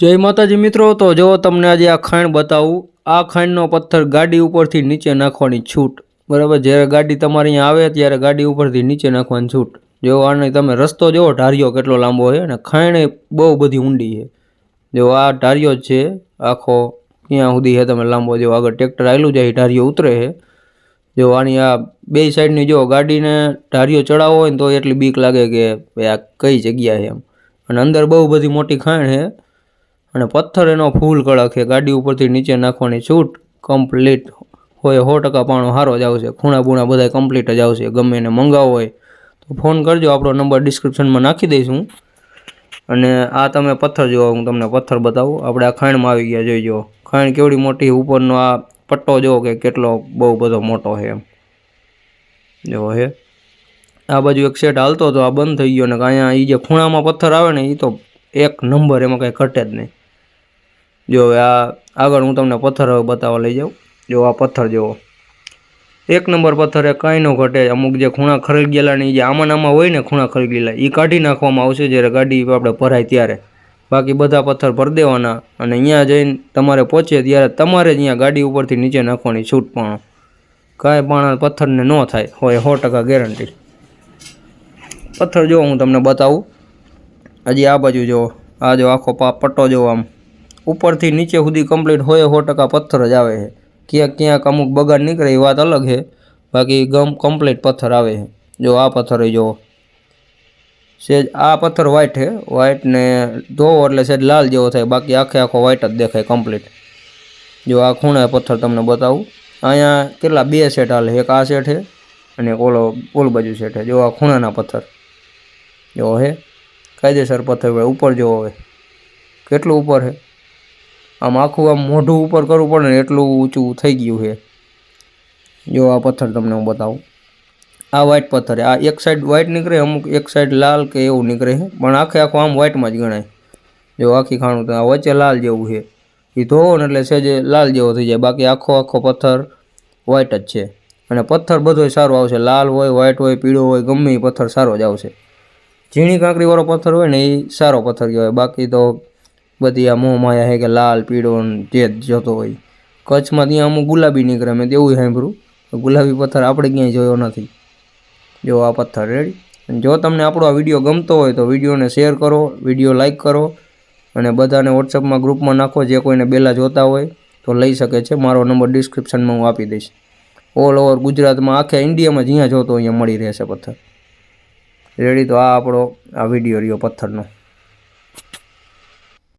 જય માતાજી મિત્રો, તો જો તમને આજે આ ખાણ બતાવું. આ ખાંડનો પથ્થર ગાડી ઉપરથી નીચે નાખવાની છૂટ. બરાબર, જ્યારે ગાડી તમારી અહીંયા આવે ત્યારે ગાડી ઉપરથી નીચે નાખવાની છૂટ. જો આને તમે રસ્તો જોવો ઢારિયો કેટલો લાંબો છે અને ખાણ બહુ બધી ઊંડી છે. જો આ ઢારિયો છે, આખો ત્યાં સુધી છે તમે લાંબો. જો આગળ ટ્રેક્ટર આવેલું જાય, ઢારિયો ઉતરે છે. જો આની આ બે સાઈડની જો ગાડીને ઢારિયો ચડાવો હોય ને તો એટલી બીક લાગે કે ભાઈ આ કઈ જગ્યા છે એમ. અને અંદર બહુ બધી મોટી ખાણ છે. અને પથ્થર એનો ફૂલ કડક છે. ગાડી ઉપરથી નીચે નાખવાની છૂટ કમ્પ્લીટ હોય, સો ટકા પાણો સારો જ આવશે. ખૂણા બૂણા બધા કમ્પ્લીટ જ આવશે. ગમે એને મંગાવો હોય તો ફોન કરજો. આપણો નંબર ડિસ્ક્રિપ્શનમાં નાખી દઈશું. અને આ તમે પથ્થર જોવો હું તમને પથ્થર બતાવું. આપણે આ ખાણમાં આવી ગયા, જોઈ જુઓ. ખાણ કેવડી મોટી, ઉપરનો આ પટ્ટો જોવો કે કેટલો બહુ બધો મોટો છે એમ. જો હે. આ બાજુ એક સેટ હાલતો તો આ બંધ થઈ ગયો ને અહીંયા એ જે ખૂણામાં પથ્થર આવે ને એ તો એક નંબર એમાં કાંઈ ઘટે જ નહીં. જો હવે આ આગળ હું તમને પથ્થર બતાવવા લઈ જાઉં. જો આ પથ્થર જેવો એક નંબર પથ્થર એ કાંઈ ન ઘટે. અમુક જે ખૂણા ખરી ગયેલાની જે આમાં આમાં હોય ને ખૂણા ખરી એ કાઢી નાખવામાં આવશે જ્યારે ગાડી આપણે ભરાય ત્યારે. બાકી બધા પથ્થર ભરી દેવાના અને અહીંયા જઈને તમારે પહોંચે ત્યારે તમારે જ અહીંયા ગાડી ઉપરથી નીચે નાખવાની છૂટ પણ. કાંઈ પણ પથ્થરને ન થાય. હોય સો ટકા ગેરંટી પથ્થર જો હું તમને બતાવું. હજી આ બાજુ જુઓ. આ જો આખો પા, પટ્ટો જુઓ આમ. ઉપરથી નીચે સુધી કમ્પ્લીટ હોય સો ટકા પથ્થર જ આવે છે. ક્યાંક ક્યાંક અમુક બગાડ નીકળે એ વાત અલગ છે. બાકી ગમ કમ્પ્લીટ પથ્થર આવે છે. જો આ પથ્થર જો. સેજ આ પથ્થર વ્હાઇટ છે. વ્હાઇટને ધોવો એટલે સેજ લાલ જેવો થાય. બાકી આખે આખો વ્હાઇટ જ દેખાય કમ્પ્લીટ જો આ ખૂણે પથ્થર તમને બતાવું. અહીંયા કેટલા બે સેટ હાલે. એક આ સેટ છે અને ઓલો ઓલ બાજુ સેટ છે. જો આ ખૂણાના પથ્થર. જો હે. કાયદેસર પથ્થર ઉપર જોવો હવે કેટલું ઉપર છે આમ આખું આમ મોઢું ઉપર કરવું પડે ને એટલું ઊંચું થઈ ગયું છે. જો આ પથ્થર તમને હું બતાવું. આ વ્હાઇટ પથ્થર આ એક સાઈડ વ્હાઇટ નીકળે, અમુક એક સાઈડ લાલ કે એવું નીકળે છે. પણ આખે આખું આમ વ્હાઇટમાં જ ગણાય. જો આખી ખાણું તો આ વચ્ચે લાલ જેવું છે. એ ધોવો ને એટલે સહેજે લાલ જેવો થઈ જાય. બાકી આખો આખો પથ્થર વ્હાઇટ જ છે. અને પથ્થર બધોય સારો આવશે. લાલ હોય વ્હાઇટ હોય, પીળો હોય, ગમે એ પથ્થર સારો જ આવશે. ઝીણી કાંકરીવાળો પથ્થર હોય ને એ સારો પથ્થર કહેવાય. બાકી તો બધી આ મોં માયા હે કે લાલ, પીળો જ જોતો હોય. કચ્છમાં ત્યાં અમુક ગુલાબી નીકળે, મેં તેવું સાંભળ્યું. ગુલાબી પથ્થર આપણે ક્યાંય જોયો નથી. જો આ પથ્થર રેડી જો તમને આપણો આ વીડિયો ગમતો હોય તો વિડીયોને શેર કરો, વીડિયો લાઇક કરો અને બધાને વોટ્સઅપમાં ગ્રુપમાં નાખો, જે કોઈને બેલા જોતા હોય તો લઈ શકે છે. મારો નંબર ડિસ્ક્રિપ્શનમાં હું આપી દઈશ. ઓલ ઓવર ગુજરાતમાં, આખા ઇન્ડિયામાં જ્યાં જોતો અહીંયા મળી રહેશે પથ્થર. રેડી તો આ આપણો, આ વીડિયો રહ્યો પથ્થરનો.